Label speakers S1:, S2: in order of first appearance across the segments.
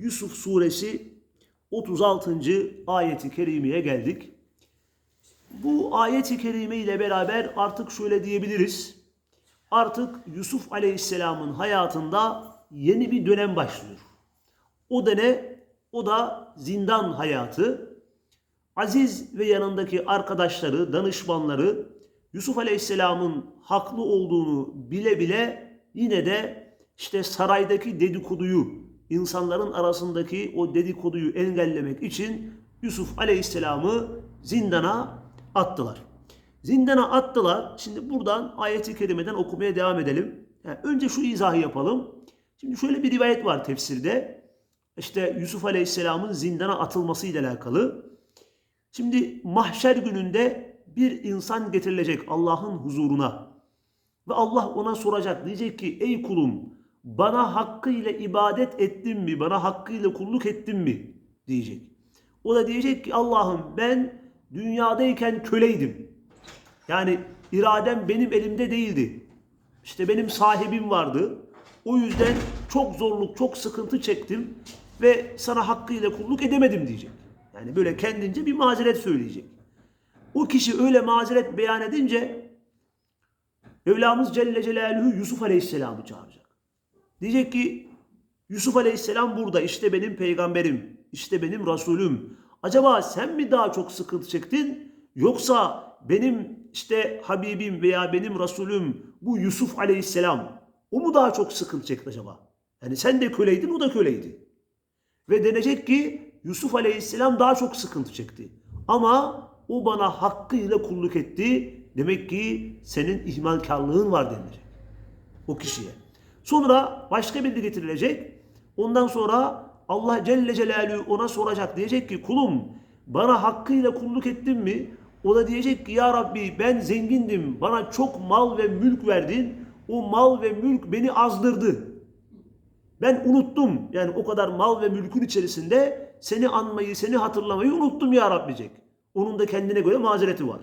S1: Yusuf suresi 36. ayeti kerimeye geldik. Bu ayeti kerime ile beraber artık şöyle diyebiliriz. Artık Yusuf aleyhisselamın hayatında yeni bir dönem başlıyor. O da ne? O da zindan hayatı. Aziz ve yanındaki arkadaşları, danışmanları Yusuf aleyhisselamın haklı olduğunu bile bile yine de işte saraydaki dedikoduyu, insanların arasındaki o dedikoduyu engellemek için Yusuf Aleyhisselam'ı zindana attılar. Zindana attılar. Şimdi buradan ayeti kerimeden okumaya devam edelim. Yani önce şu izahı yapalım. Şimdi şöyle bir rivayet var tefsirde. İşte Yusuf Aleyhisselam'ın zindana atılması ile alakalı. Şimdi mahşer gününde bir insan getirilecek Allah'ın huzuruna. Ve Allah ona soracak. Diyecek ki ey kulum bana hakkıyla ibadet ettin mi? Bana hakkıyla kulluk ettin mi? Diyecek. O da diyecek ki Allah'ım ben dünyadayken köleydim. Yani iradem benim elimde değildi. İşte benim sahibim vardı. O yüzden çok zorluk, çok sıkıntı çektim ve sana hakkıyla kulluk edemedim diyecek. Yani böyle kendince bir mazeret söyleyecek. O kişi öyle mazeret beyan edince Mevlamız Celle Celaluhu Yusuf Aleyhisselam'ı çağıracak. Diyecek ki Yusuf Aleyhisselam burada işte benim peygamberim, işte benim Resulüm. Acaba sen mi daha çok sıkıntı çektin yoksa benim işte Habibim veya benim Resulüm bu Yusuf Aleyhisselam o mu daha çok sıkıntı çekti acaba? Yani sen de köleydin o da köleydi. Ve denecek ki Yusuf Aleyhisselam daha çok sıkıntı çekti. Ama o bana hakkıyla kulluk etti. Demek ki senin ihmalkarlığın var denilecek. O kişiye. Sonra başka biri getirilecek. Ondan sonra Allah Celle Celaluhu ona soracak. Diyecek ki kulum bana hakkıyla kulluk ettin mi? O da diyecek ki ya Rabbi ben zengindim. Bana çok mal ve mülk verdin. O mal ve mülk beni azdırdı. Ben unuttum. Yani o kadar mal ve mülkün içerisinde seni anmayı, seni hatırlamayı unuttum ya Rabbi diyecek. Onun da kendine göre mazereti var.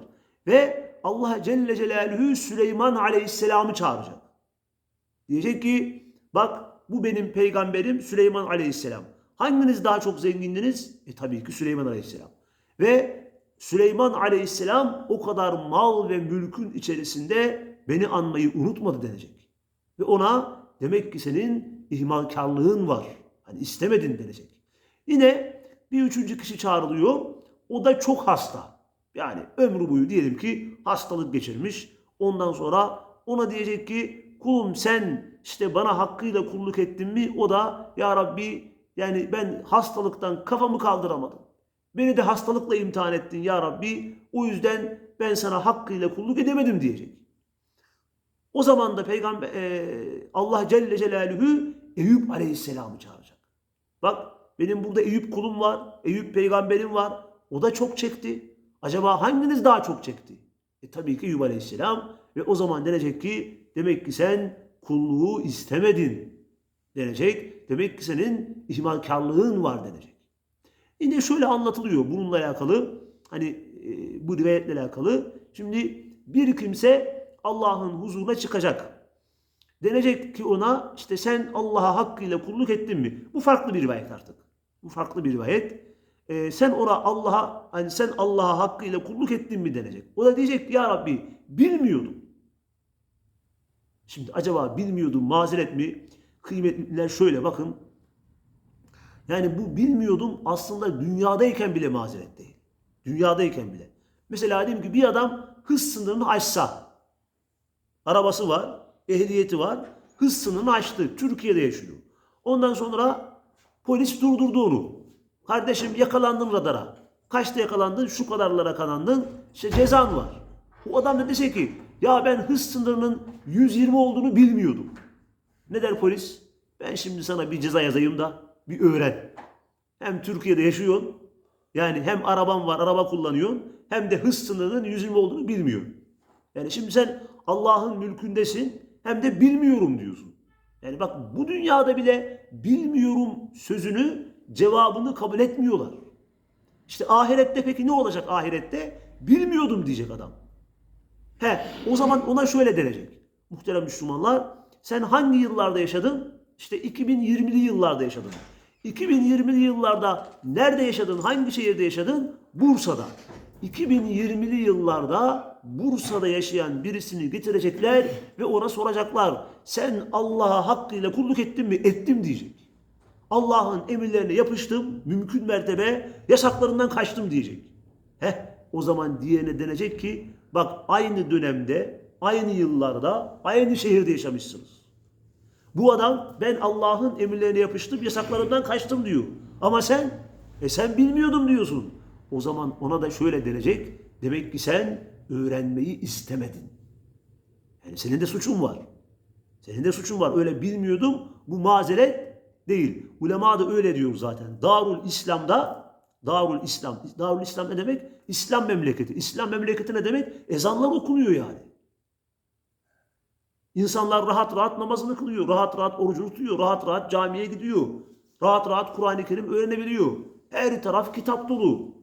S1: Ve Allah Celle Celaluhu Süleyman Aleyhisselam'ı çağıracak. Diyecek ki bak bu benim peygamberim Süleyman Aleyhisselam. Hanginiz daha çok zengindiniz? E tabii ki Süleyman Aleyhisselam. Ve Süleyman Aleyhisselam o kadar mal ve mülkün içerisinde beni anmayı unutmadı denecek. Ve ona demek ki senin ihmalkarlığın var. Hani istemedin denecek. Yine bir üçüncü kişi çağrılıyor. O da çok hasta. Yani ömrü boyu diyelim ki hastalık geçirmiş. Ondan sonra ona diyecek ki kulum sen işte bana hakkıyla kulluk ettin mi? O da ya Rabbi yani ben hastalıktan kafamı kaldıramadım. Beni de hastalıkla imtihan ettin ya Rabbi. O yüzden ben sana hakkıyla kulluk edemedim diyecek. O zaman da peygamber e, Allah Celle Celaluhu Eyüp Aleyhisselam'ı çağıracak. Bak benim burada Eyüp kulum var. Eyüp peygamberim var. O da çok çekti. Acaba hanginiz daha çok çekti? E tabii ki Eyüp Aleyhisselam ve o zaman denecek ki demek ki sen kulluğu istemedin denecek. Demek ki senin ihmalkarlığın var denecek. Yine şöyle anlatılıyor bununla alakalı. Hani e, bu rivayetle alakalı. Şimdi bir kimse Allah'ın huzuruna çıkacak. Denecek ki ona işte sen Allah'a hakkıyla kulluk ettin mi? Bu farklı bir rivayet artık. Bu farklı bir rivayet. Ee, sen ona Allah'a hani sen Allah'a hakkıyla kulluk ettin mi denecek. O da diyecek ki ya Rabbi bilmiyordum. Şimdi acaba bilmiyordum mazeret mi? Kıymetliler şöyle bakın. Yani bu bilmiyordum aslında dünyadayken bile mazeret değil. Dünyadayken bile. Mesela diyelim ki bir adam hız sınırını aşsa. Arabası var, ehliyeti var. Hız sınırını aştı. Türkiye'de yaşıyor. Ondan sonra polis durdurdu onu. Kardeşim yakalandın radara. Kaçta yakalandın? Şu kadarlara yakalandın. İşte cezan var. Bu adam da dese ki ya ben hız sınırının 120 olduğunu bilmiyordum. Ne der polis? Ben şimdi sana bir ceza yazayım da bir öğren. Hem Türkiye'de yaşıyorsun. Yani hem araban var, araba kullanıyorsun. Hem de hız sınırının 120 olduğunu bilmiyorsun. Yani şimdi sen Allah'ın mülkündesin hem de bilmiyorum diyorsun. Yani bak bu dünyada bile bilmiyorum sözünü cevabını kabul etmiyorlar. İşte ahirette peki ne olacak ahirette? Bilmiyordum diyecek adam. He, o zaman ona şöyle denecek. Muhterem Müslümanlar, sen hangi yıllarda yaşadın? İşte 2020'li yıllarda yaşadın. 2020'li yıllarda nerede yaşadın? Hangi şehirde yaşadın? Bursa'da. 2020'li yıllarda Bursa'da yaşayan birisini getirecekler ve ona soracaklar. Sen Allah'a hakkıyla kulluk ettin mi? Ettim diyecek. Allah'ın emirlerine yapıştım, mümkün mertebe yasaklarından kaçtım diyecek. Heh, o zaman diyene denecek ki bak aynı dönemde, aynı yıllarda, aynı şehirde yaşamışsınız. Bu adam ben Allah'ın emirlerine yapıştım, yasaklarından kaçtım diyor. Ama sen, e sen bilmiyordum diyorsun. O zaman ona da şöyle denecek, demek ki sen öğrenmeyi istemedin. Yani senin de suçun var. Senin de suçun var. Öyle bilmiyordum. Bu mazeret değil. Ulema da öyle diyor zaten. Darul İslam'da Darul İslam. Darul İslam ne demek? İslam memleketi. İslam memleketi ne demek? Ezanlar okunuyor yani. İnsanlar rahat rahat namazını kılıyor. Rahat rahat orucunu tutuyor. Rahat rahat camiye gidiyor. Rahat rahat Kur'an-ı Kerim öğrenebiliyor. Her taraf kitap dolu.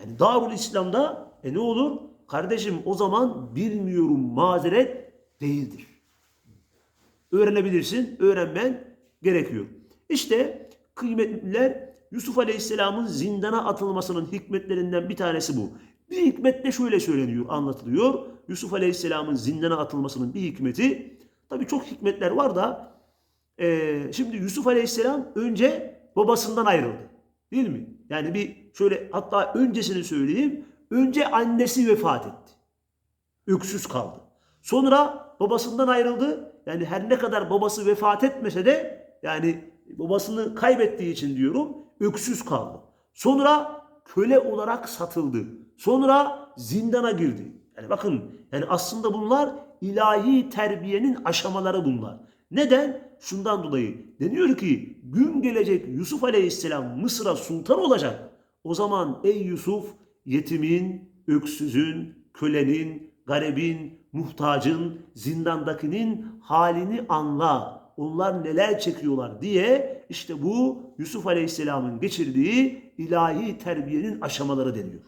S1: Yani Darul İslam'da e ne olur? Kardeşim o zaman bilmiyorum mazeret değildir. Öğrenebilirsin, öğrenmen gerekiyor. İşte kıymetliler Yusuf Aleyhisselam'ın zindana atılmasının hikmetlerinden bir tanesi bu. Bir hikmet de şöyle söyleniyor, anlatılıyor. Yusuf Aleyhisselam'ın zindana atılmasının bir hikmeti, tabii çok hikmetler var da, e, şimdi Yusuf Aleyhisselam önce babasından ayrıldı. Değil mi? Yani bir şöyle hatta öncesini söyleyeyim. Önce annesi vefat etti. Öksüz kaldı. Sonra babasından ayrıldı. Yani her ne kadar babası vefat etmese de yani babasını kaybettiği için diyorum öksüz kaldı. Sonra köle olarak satıldı. Sonra zindana girdi. Yani bakın yani aslında bunlar ilahi terbiyenin aşamaları bunlar. Neden? Şundan dolayı deniyor ki gün gelecek Yusuf Aleyhisselam Mısır'a sultan olacak. O zaman ey Yusuf yetimin, öksüzün, kölenin, garibin, muhtacın, zindandakinin halini anla. Onlar neler çekiyorlar diye işte bu Yusuf Aleyhisselam'ın geçirdiği ilahi terbiyenin aşamaları deniyor.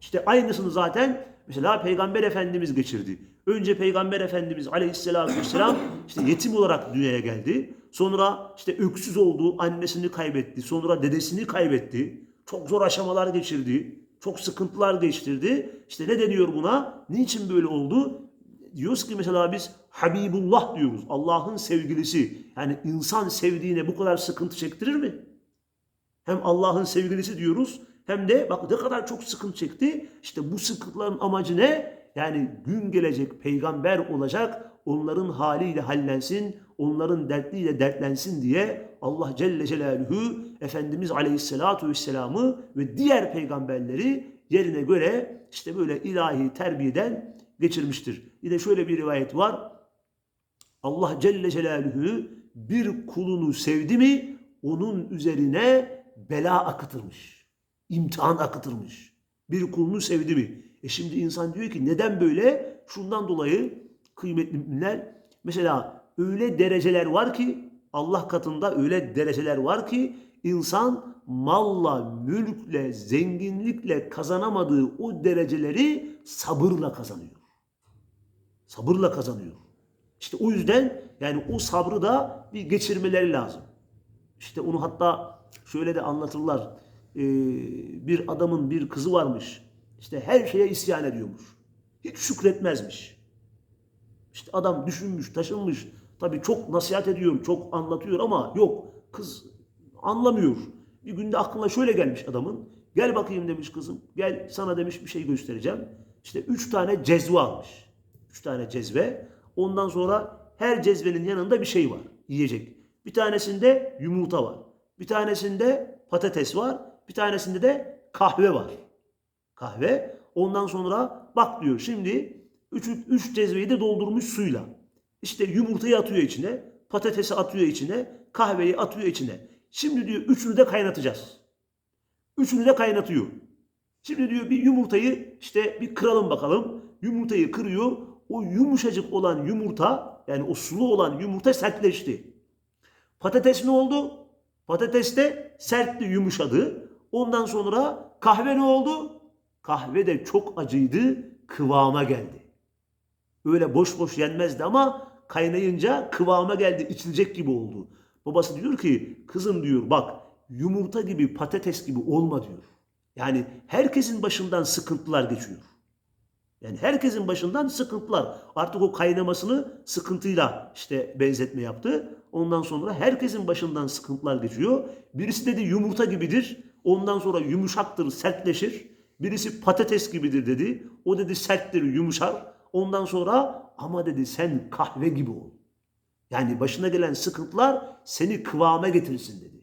S1: İşte aynısını zaten mesela Peygamber Efendimiz geçirdi. Önce Peygamber Efendimiz Aleyhisselatü Vesselam işte yetim olarak dünyaya geldi. Sonra işte öksüz oldu, annesini kaybetti. Sonra dedesini kaybetti. Çok zor aşamalar geçirdi. Çok sıkıntılar geçirdi. İşte ne deniyor buna? Niçin böyle oldu? Diyoruz ki mesela biz Habibullah diyoruz. Allah'ın sevgilisi. Yani insan sevdiğine bu kadar sıkıntı çektirir mi? Hem Allah'ın sevgilisi diyoruz hem de bak ne kadar çok sıkıntı çekti. İşte bu sıkıntıların amacı ne? Yani gün gelecek peygamber olacak, onların haliyle hallensin, onların dertliyle dertlensin diye Allah Celle Celaluhu Efendimiz Aleyhisselatu Vesselam'ı ve diğer peygamberleri yerine göre işte böyle ilahi terbiyeden geçirmiştir. Yine şöyle bir rivayet var. Allah Celle Celaluhu bir kulunu sevdi mi onun üzerine bela akıtırmış. imtihan akıtırmış. Bir kulunu sevdi mi? E şimdi insan diyor ki neden böyle? Şundan dolayı kıymetli müminler mesela öyle dereceler var ki Allah katında öyle dereceler var ki insan malla, mülkle, zenginlikle kazanamadığı o dereceleri sabırla kazanıyor. Sabırla kazanıyor. İşte o yüzden yani o sabrı da bir geçirmeleri lazım. İşte onu hatta şöyle de anlatırlar. Ee, bir adamın bir kızı varmış. İşte her şeye isyan ediyormuş. Hiç şükretmezmiş. İşte adam düşünmüş, taşınmış. Tabii çok nasihat ediyor, çok anlatıyor ama yok. Kız anlamıyor. Bir günde aklına şöyle gelmiş adamın. Gel bakayım demiş kızım. Gel sana demiş bir şey göstereceğim. İşte üç tane cezve almış. Üç tane cezve. Ondan sonra her cezvenin yanında bir şey var. Yiyecek. Bir tanesinde yumurta var. Bir tanesinde patates var. Bir tanesinde de kahve var. Kahve. Ondan sonra bak diyor şimdi üç, üç cezveyi de doldurmuş suyla. İşte yumurtayı atıyor içine. Patatesi atıyor içine. Kahveyi atıyor içine. Şimdi diyor üçünü de kaynatacağız. Üçünü de kaynatıyor. Şimdi diyor bir yumurtayı işte bir kıralım bakalım. Yumurtayı kırıyor. O yumuşacık olan yumurta yani o sulu olan yumurta sertleşti. Patates ne oldu? Patates de sertti, yumuşadı. Ondan sonra kahve ne oldu? Kahve de çok acıydı, kıvama geldi. Öyle boş boş yenmezdi ama kaynayınca kıvama geldi, içilecek gibi oldu. Babası diyor ki, kızım diyor bak yumurta gibi patates gibi olma diyor. Yani herkesin başından sıkıntılar geçiyor. Yani herkesin başından sıkıntılar. Artık o kaynamasını sıkıntıyla işte benzetme yaptı. Ondan sonra herkesin başından sıkıntılar geçiyor. Birisi dedi yumurta gibidir. Ondan sonra yumuşaktır, sertleşir. Birisi patates gibidir dedi. O dedi serttir, yumuşar. Ondan sonra ama dedi sen kahve gibi ol. Yani başına gelen sıkıntılar seni kıvama getirsin dedi.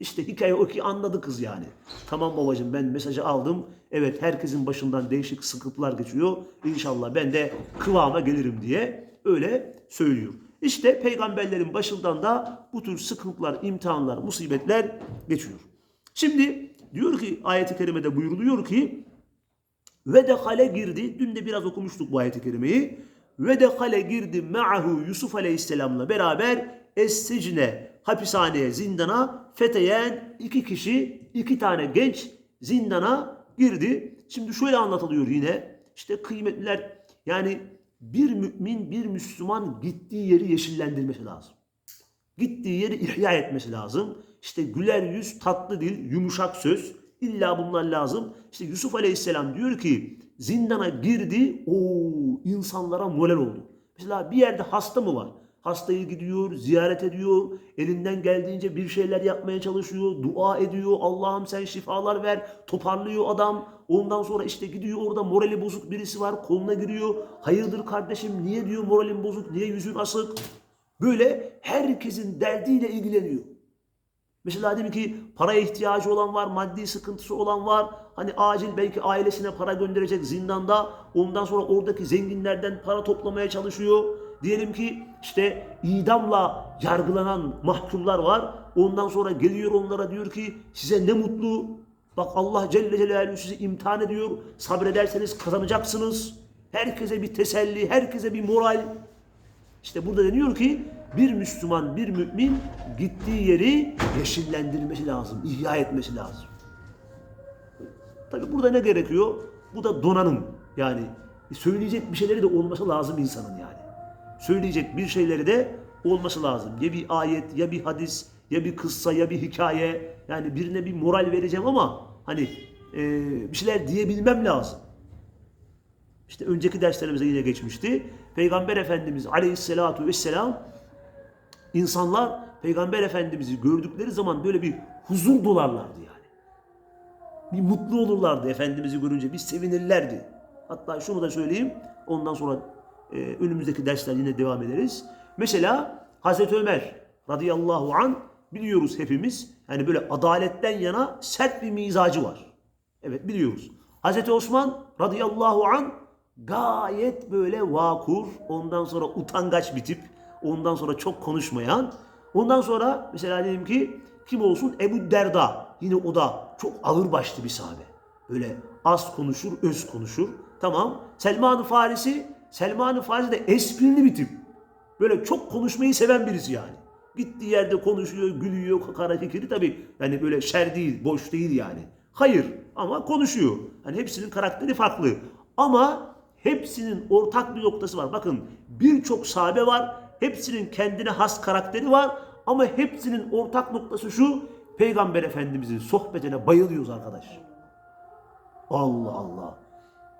S1: İşte hikaye o ki anladı kız yani. Tamam babacığım ben mesajı aldım. Evet herkesin başından değişik sıkıntılar geçiyor. İnşallah ben de kıvama gelirim diye öyle söylüyor. İşte peygamberlerin başından da bu tür sıkıntılar, imtihanlar, musibetler geçiyor. Şimdi diyor ki ayeti kerimede buyuruluyor ki ve dekale girdi. Dün de biraz okumuştuk bu ayeti kerimeyi. Ve dekale girdi ma'ahu Yusuf aleyhisselamla beraber es-sicne hapishaneye, zindana feteyen iki kişi, iki tane genç zindana girdi. Şimdi şöyle anlatılıyor yine. İşte kıymetliler yani bir mümin, bir Müslüman gittiği yeri yeşillendirmesi lazım. Gittiği yeri ihya etmesi lazım. İşte güler yüz, tatlı dil, yumuşak söz. İlla bunlar lazım. İşte Yusuf Aleyhisselam diyor ki zindana girdi. o insanlara moral oldu. Mesela bir yerde hasta mı var? Hastayı gidiyor, ziyaret ediyor, elinden geldiğince bir şeyler yapmaya çalışıyor, dua ediyor, Allah'ım sen şifalar ver, toparlıyor adam. Ondan sonra işte gidiyor orada morali bozuk birisi var, koluna giriyor. Hayırdır kardeşim, niye diyor moralin bozuk, niye yüzün asık? Böyle herkesin derdiyle ilgileniyor. Mesela dedim ki paraya ihtiyacı olan var, maddi sıkıntısı olan var. Hani acil belki ailesine para gönderecek zindanda. Ondan sonra oradaki zenginlerden para toplamaya çalışıyor. Diyelim ki işte idamla yargılanan mahkumlar var. Ondan sonra geliyor onlara diyor ki size ne mutlu. Bak Allah Celle Celaluhu sizi imtihan ediyor. Sabrederseniz kazanacaksınız. Herkese bir teselli, herkese bir moral. İşte burada deniyor ki bir Müslüman, bir mümin gittiği yeri yeşillendirmesi lazım, ihya etmesi lazım. Tabi burada ne gerekiyor? Bu da donanım. Yani söyleyecek bir şeyleri de olması lazım insanın yani. Söyleyecek bir şeyleri de olması lazım. Ya bir ayet, ya bir hadis, ya bir kıssa, ya bir hikaye. Yani birine bir moral vereceğim ama hani e, bir şeyler diyebilmem lazım. İşte önceki derslerimizde yine geçmişti. Peygamber Efendimiz Aleyhisselatu Vesselam insanlar Peygamber Efendimiz'i gördükleri zaman böyle bir huzur dolarlardı yani. Bir mutlu olurlardı Efendimiz'i görünce, bir sevinirlerdi. Hatta şunu da söyleyeyim, ondan sonra e, önümüzdeki dersler yine devam ederiz. Mesela Hazreti Ömer radıyallahu an biliyoruz hepimiz. Yani böyle adaletten yana sert bir mizacı var. Evet biliyoruz. Hazreti Osman radıyallahu an gayet böyle vakur, ondan sonra utangaç bir tip, ondan sonra çok konuşmayan. Ondan sonra mesela diyelim ki kim olsun Ebu Derda. Yine o da çok ağır başlı bir sahabe. Böyle az konuşur, öz konuşur. Tamam. Selman-ı Farisi, Selman-ı Farisi de esprili bir tip. Böyle çok konuşmayı seven birisi yani. Gittiği yerde konuşuyor, gülüyor, kakara kikiri tabii. Yani böyle şer değil, boş değil yani. Hayır ama konuşuyor. Hani hepsinin karakteri farklı. Ama hepsinin ortak bir noktası var. Bakın birçok sahabe var. Hepsinin kendine has karakteri var. Ama hepsinin ortak noktası şu. Peygamber Efendimizin sohbetine bayılıyoruz arkadaş. Allah Allah.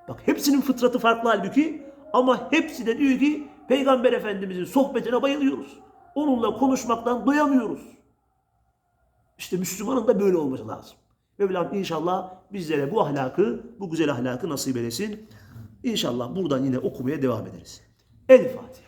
S1: Bak hepsinin fıtratı farklı halbuki. Ama hepsi de diyor ki Peygamber Efendimizin sohbetine bayılıyoruz. Onunla konuşmaktan doyamıyoruz. İşte Müslümanın da böyle olması lazım. Mevlam inşallah bizlere bu ahlakı, bu güzel ahlakı nasip eylesin. İnşallah buradan yine okumaya devam ederiz. El Fatiha.